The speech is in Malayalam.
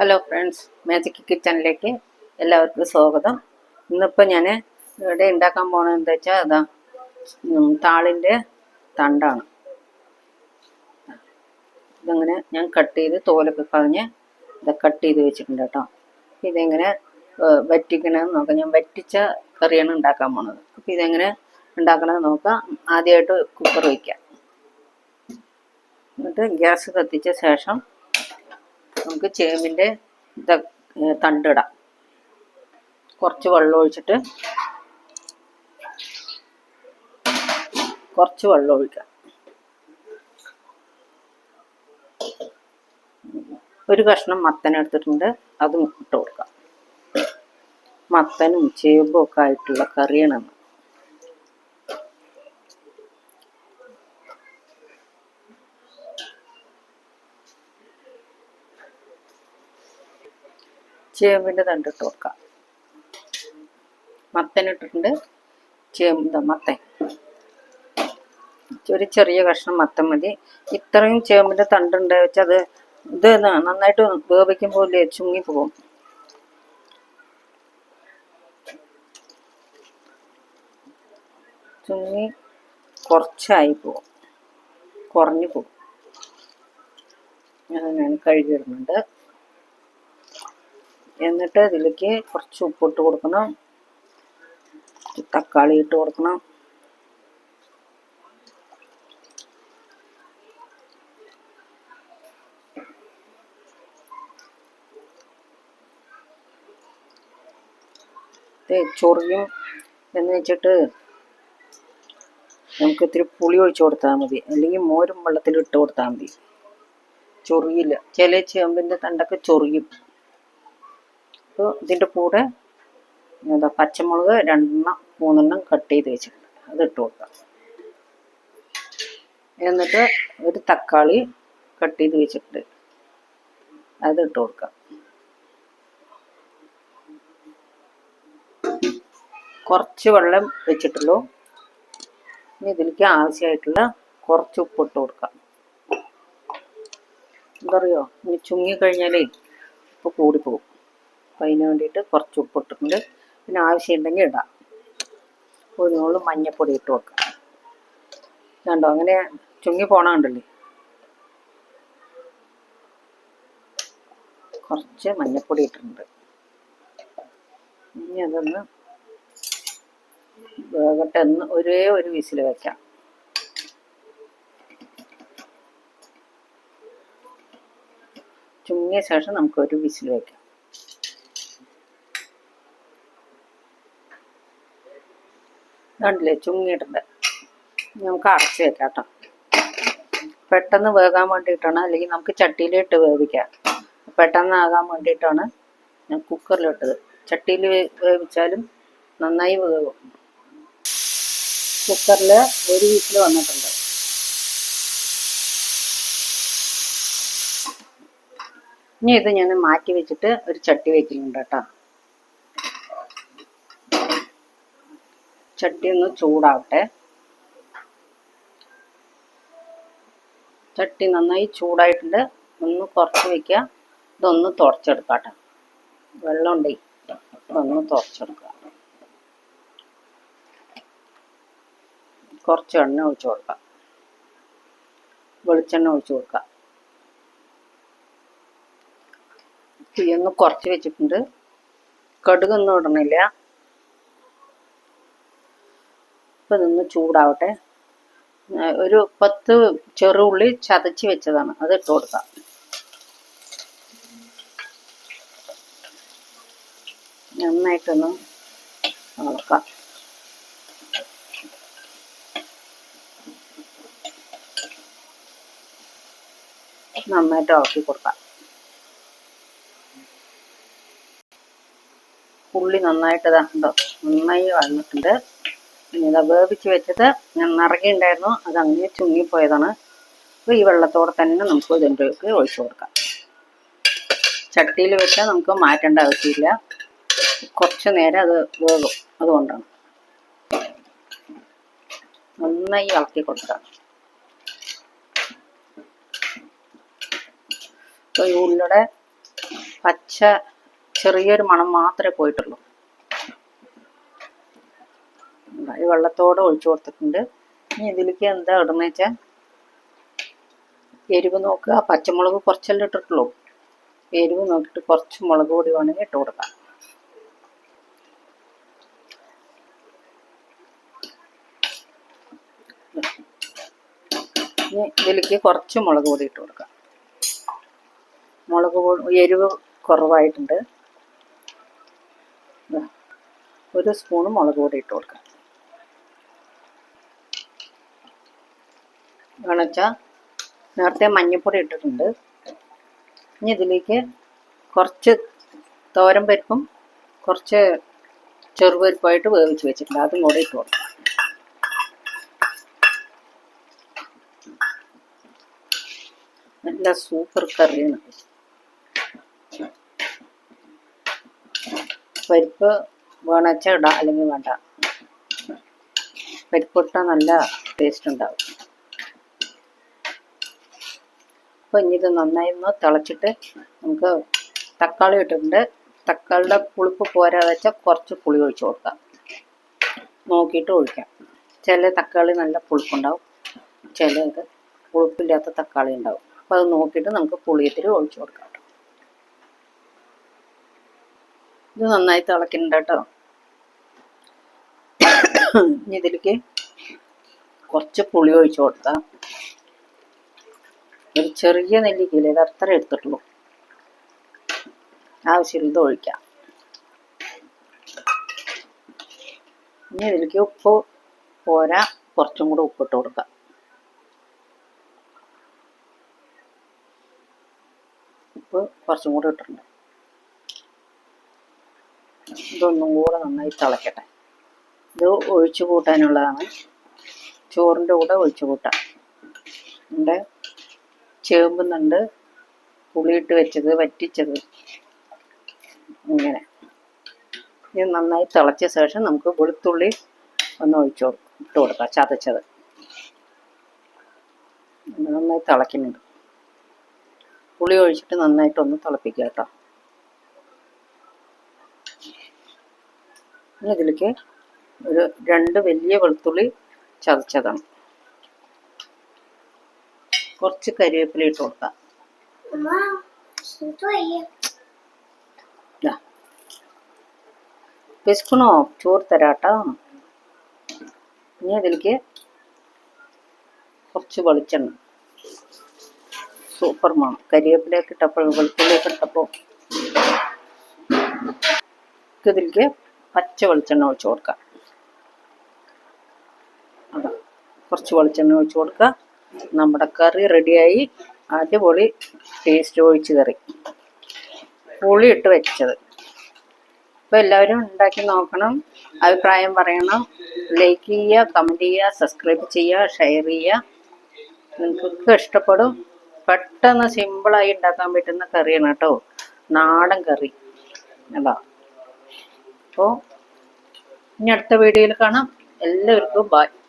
ഹലോ ഫ്രണ്ട്സ് മാജിക് കിച്ചണിലേക്ക് എല്ലാവർക്കും സ്വാഗതം. ഇന്നിപ്പോൾ ഞാൻ ഇവിടെ ഉണ്ടാക്കാൻ പോണത് എന്താ വെച്ചാൽ അതാ താളിന്റെ തണ്ടാണ്. ഇതങ്ങനെ ഞാൻ കട്ട് ചെയ്ത് തോലൊക്കെ കളഞ്ഞ് ഇത് കട്ട് ചെയ്ത് വെച്ചിട്ടുണ്ട് കേട്ടോ. ഇതെങ്ങനെ വറ്റിക്കണമെന്ന് നോക്കാം. ഞാൻ വറ്റിച്ച കറിയാണ് ഉണ്ടാക്കാൻ പോണത്. അപ്പോൾ ഇതെങ്ങനെ ഉണ്ടാക്കണമെന്ന് നോക്കാം. ആദ്യമായിട്ട് കുക്കർ വയ്ക്കാം എന്നിട്ട് ഗ്യാസ് കത്തിച്ച ശേഷം നമുക്ക് ചേമ്പിന്റെ ഇത് തണ്ടിടാം. കുറച്ച് വെള്ളം ഒഴിച്ചിട്ട് കുറച്ച് വെള്ളം ഒഴിക്കാം. ഒരു കഷ്ണം മത്തൻ എടുത്തിട്ടുണ്ട് അതും ഇട്ട് കൊടുക്കാം. മത്തനും ചേമ്പും ഒക്കെ ആയിട്ടുള്ള കറിയാണ് ചേമ്പിന്റെ തണ്ട് ഇട്ട് കൊടുക്കാം മത്തൻ ഇട്ടിട്ടുണ്ട്. ചേമ്പ് മത്തൻ. ഒരു ചെറിയ കഷ്ണം മത്തൻ മതി. ഇത്രയും ചേമ്പിന്റെ തണ്ടുണ്ട് വെച്ചാൽ അത് ഇത് നന്നായിട്ട് വേവിക്കുമ്പോൾ ഇല്ലേ ചുങ്ങി പോകും. ചുങ്ങി കുറച്ചായി പോകും. കുറഞ്ഞു പോകും. ഞാൻ കഴുകിയിടുന്നുണ്ട് എന്നിട്ട് ഇതിലേക്ക് കുറച്ച് ഉപ്പിട്ട് കൊടുക്കണം. തക്കാളി ഇട്ട് കൊടുക്കണം. ചൊറിയും എന്ന് വെച്ചിട്ട് നമുക്ക് ഇത്തിരി പുളി ഒഴിച്ചു കൊടുത്താൽ മതി. അല്ലെങ്കിൽ മോരും വെള്ളത്തിൽ ഇട്ട് കൊടുത്താൽ മതി. ചൊറിയില്ല. ചില ചേമ്പിന്റെ തണ്ടൊക്കെ ചൊറിയും. അപ്പോൾ ഇതിന്റെ കൂടെ എന്താ പച്ചമുളക് രണ്ടെണ്ണം മൂന്നെണ്ണം കട്ട് ചെയ്ത് വെച്ചിട്ടുണ്ട്. അത് ഇട്ട് കൊടുക്കാം. എന്നിട്ട് ഒരു തക്കാളി കട്ട് ചെയ്ത് വെച്ചിട്ടുണ്ട്. അത് ഇട്ട് കൊടുക്കാം. കുറച്ച് വെള്ളം വെച്ചിട്ടുള്ളൂ. ഇനി ഇതിലേക്ക് ആവശ്യമായിട്ടുള്ള കുറച്ച് ഉപ്പ് ഇട്ട് കൊടുക്കാം. എന്താ പറയുക? ഇനി ചുങ്ങി കഴിഞ്ഞാലേ ഉപ്പ് കൂടിപ്പോകും അപ്പം അതിന് വേണ്ടിയിട്ട് കുറച്ച് ഉപ്പ് ഇട്ടിട്ടുണ്ട് പിന്നെ ആവശ്യമുണ്ടെങ്കിൽ ഇടാം. ഒരു നോൾ മഞ്ഞപ്പൊടി ഇട്ട് വെക്കാം. കണ്ടോ അങ്ങനെ ചുങ്ങി പോണുണ്ടല്ലേ കുറച്ച് മഞ്ഞപ്പൊടി ഇട്ടിട്ടുണ്ട്. ഇനി അതൊന്ന് വേകട്ടെ ഒന്ന് ഒരേ ഒരു വിസിൽ വെക്കാം. ചുങ്ങിയ ശേഷം നമുക്ക് ഒരു വിസിൽ വെക്കാം. കണ്ടില്ലേ? ചുങ്ങിയിട്ടുണ്ട്. നമുക്ക് അടച്ച് വെക്കാം കേട്ടോ പെട്ടെന്ന് വേകാൻ വേണ്ടിയിട്ടാണ് അല്ലെങ്കിൽ നമുക്ക് ചട്ടിയിലിട്ട് വേവിക്കാം. പെട്ടെന്ന് ആകാൻ വേണ്ടിയിട്ടാണ് ഞാൻ കുക്കറിലിട്ടത്. ചട്ടിയിൽ വേവിച്ചാലും നന്നായി വേവും. കുക്കറിൽ ഒരു വീട്ടിൽ വന്നിട്ടുണ്ട്. ഇനി ഇത് ഞാൻ മാറ്റി വെച്ചിട്ട് ഒരു ചട്ടി വെക്കുന്നുണ്ട് കേട്ടോ. ചട്ടി ഒന്ന് ചൂടാവട്ടെ. ചട്ടി നന്നായി ചൂടായിട്ടുണ്ട്. ഒന്ന് കുറച്ച് വെക്കുക. ഇതൊന്ന് തുടച്ചെടുക്കാട്ടെ വെള്ളം ഉണ്ടേ. ഇതൊന്ന് തുടച്ചെടുക്കുക കുറച്ച് എണ്ണ ഒഴിച്ചു കൊടുക്കുക വെളിച്ചെണ്ണ ഒഴിച്ചു കൊടുക്കുക തീയൊന്ന് കുറച്ച് വെച്ചിട്ടുണ്ട്. കടുകൊന്നും ഇടണില്ല. ഇപ്പൊ നിന്ന് ചൂടാവട്ടെ. ഒരു പത്ത് ചെറുള്ളി ചതച്ച് വെച്ചതാണ്. അത് ഇട്ട് കൊടുക്കാം. നന്നായിട്ടൊന്ന് ഇളക്കാം നന്നായിട്ട് ഇളക്കി കൊടുക്കാം. ഉള്ളി നന്നായിട്ട് ഇതാ ഉണ്ടോ നന്നായി വന്നിട്ടുണ്ട്. ഇതാ വേവിച്ച് വെച്ചത് ഞാൻ നിറകിണ്ടായിരുന്നു അത് അങ്ങനെ ചുങ്ങിപ്പോയതാണ്. അപ്പോൾ ഈ വെള്ളത്തോടെ തന്നെ നമുക്ക് ഇതിന്റെ ഒഴിച്ചു കൊടുക്കാം. ചട്ടിയിൽ വെച്ചാൽ നമുക്ക് മാറ്റേണ്ട ആവശ്യമില്ല. കുറച്ച് നേരം അത് വേകും അതുകൊണ്ടാണ്. നന്നായി ഇളക്കി കൊടുക്കാം അപ്പോൾ ഉള്ളിയുടെ പച്ച ചെറിയൊരു മണം മാത്രമേ പോയിട്ടുള്ളൂ ഇതാ, ഈ വെള്ളത്തോടെ ഒഴിച്ചു കൊടുത്തിട്ടുണ്ട്. ഇനി ഇതിലേക്ക് എന്താ ഇടുന്നത് വെച്ചാൽ എരിവ് നോക്കുക പച്ചമുളക് കുറച്ചല്ലേ ഇട്ടിട്ടുള്ളൂ. എരിവ് നോക്കിയിട്ട് കുറച്ച് മുളക് പൊടി വേണമെങ്കിൽ ഇട്ട് കൊടുക്കാം. ഇനി ഇതിലേക്ക് കുറച്ച് മുളക് പൊടി ഇട്ട് കൊടുക്കാം. മുളക് പൊടി എരിവ് കുറവായിട്ടുണ്ട്. ഒരു സ്പൂണ് മുളക് പൊടി ഇട്ട് കൊടുക്കാം. വേണമെച്ചാൽ നേരത്തെ മഞ്ഞൾപ്പൊടി ഇട്ടിട്ടുണ്ട്. ഇനി ഇതിലേക്ക് കുറച്ച് തോരൻ പരിപ്പും കുറച്ച് ചെറുപരിപ്പായിട്ട് വേവിച്ച് വെച്ചിട്ടുണ്ട്. അതും കൂടെ ഇട്ട് കൊടുക്കും. നല്ല സൂപ്പർ കറിയാണ്. പരിപ്പ് വേണച്ച ഇടാം അല്ലെങ്കിൽ വേണ്ട. പരിപ്പ് ഇട്ടാൽ നല്ല ടേസ്റ്റ് ഉണ്ടാവും. അപ്പോൾ ഇനി ഇത് നന്നായി ഒന്ന് തിളച്ചിട്ട് നമുക്ക് തക്കാളി ഇട്ടിട്ടുണ്ട്. തക്കാളിയുടെ പുളിപ്പ് പോരാതെ വെച്ചാൽ കുറച്ച് പുളി ഒഴിച്ചു കൊടുക്കാം. നോക്കിയിട്ട് ഒഴിക്കാം. ചില തക്കാളി നല്ല പുളിപ്പുണ്ടാവും. ചിലത് പുളിപ്പില്ലാത്ത തക്കാളി ഉണ്ടാവും. അപ്പോൾ അത് നോക്കിയിട്ട് നമുക്ക് പുളിയത്തിരി ഒഴിച്ചു കൊടുക്കാം ഇത് നന്നായി തിളക്കുന്നുണ്ട് കേട്ടോ. ഇതിലേക്ക് കുറച്ച് പുളി ഒഴിച്ചു കൊടുക്കാം. ഒരു ചെറിയ നെല്ലിക്കയില്ല ഇത് അത്ര എടുത്തിട്ടുള്ളൂ. ആവശ്യമുള്ളത് ഒഴിക്കാം. ഇനി ഇതിലേക്ക് ഉപ്പ് പോരാ കുറച്ചും കൂടെ ഉപ്പിട്ട് കൊടുക്കാം. ഉപ്പ് കുറച്ചും കൂടെ ഇട്ടിട്ടുണ്ട്. ഇതൊന്നും കൂടെ നന്നായി തിളക്കട്ടെ. ഇത് ഒഴിച്ചു കൂട്ടാനുള്ളതാണ്. ചോറിന്റെ കൂടെ ഒഴിച്ചു കൂട്ടാം. ഇവിടെ ചേമ്പുന്നുണ്ട്. പുളിയിട്ട് വെച്ചത് വറ്റിച്ചത്. ഇങ്ങനെ. ഇത് നന്നായി തിളച്ച ശേഷം നമുക്ക് വെളുത്തുള്ളി ഒന്ന് ഒഴിച്ചു ഇട്ട് കൊടുക്കാം ചതച്ചത്. നന്നായി തിളയ്ക്കുന്നുണ്ട്. പുളി ഒഴിച്ചിട്ട് നന്നായിട്ടൊന്ന് തിളപ്പിക്കുക കേട്ടോ. ഇതിലേക്ക് ഒരു രണ്ട് വലിയ വെളുത്തുള്ളി ചതച്ചതാണ്. കുറച്ച് കരിവേപ്പില ഇട്ട് കൊടുക്കാം. പിസ്കണോ ചോറ് തരാട്ടോ. ഇനി അതിലേക്ക് കുറച്ച് വെളിച്ചെണ്ണ. സൂപ്പർ മണം. കരിവേപ്പിലയൊക്കെ ഇട്ടപ്പോൾ വെളുത്തുള്ളിയൊക്കെ ഇട്ടപ്പോൾ ഇതിലേക്ക് പച്ച വെളിച്ചെണ്ണ ഒഴിച്ചു കൊടുക്കാം. കുറച്ച് വെളിച്ചെണ്ണ ഒഴിച്ചു കൊടുക്കുക നമ്മുടെ കറി റെഡിയായി. അടിപൊളി ടേസ്റ്റ് ഒഴിച്ച് കറി. പുളി ഇട്ട് വെച്ചത്. അപ്പോൾ എല്ലാവരും ഉണ്ടാക്കി നോക്കണം. അഭിപ്രായം പറയണം. ലൈക്ക് ചെയ്യുക കമന്റ് ചെയ്യുക സബ്സ്ക്രൈബ് ചെയ്യുക ഷെയർ ചെയ്യുക. നിങ്ങൾക്ക് ഇഷ്ടപ്പെടും. പെട്ടെന്ന് സിമ്പിളായി ഉണ്ടാക്കാൻ പറ്റുന്ന കറിയാണ് കേട്ടോ. നാടൻ കറി. അതാ. അപ്പോൾ ഇനി അടുത്ത വീഡിയോയിൽ കാണാം. എല്ലാവർക്കും ബായ്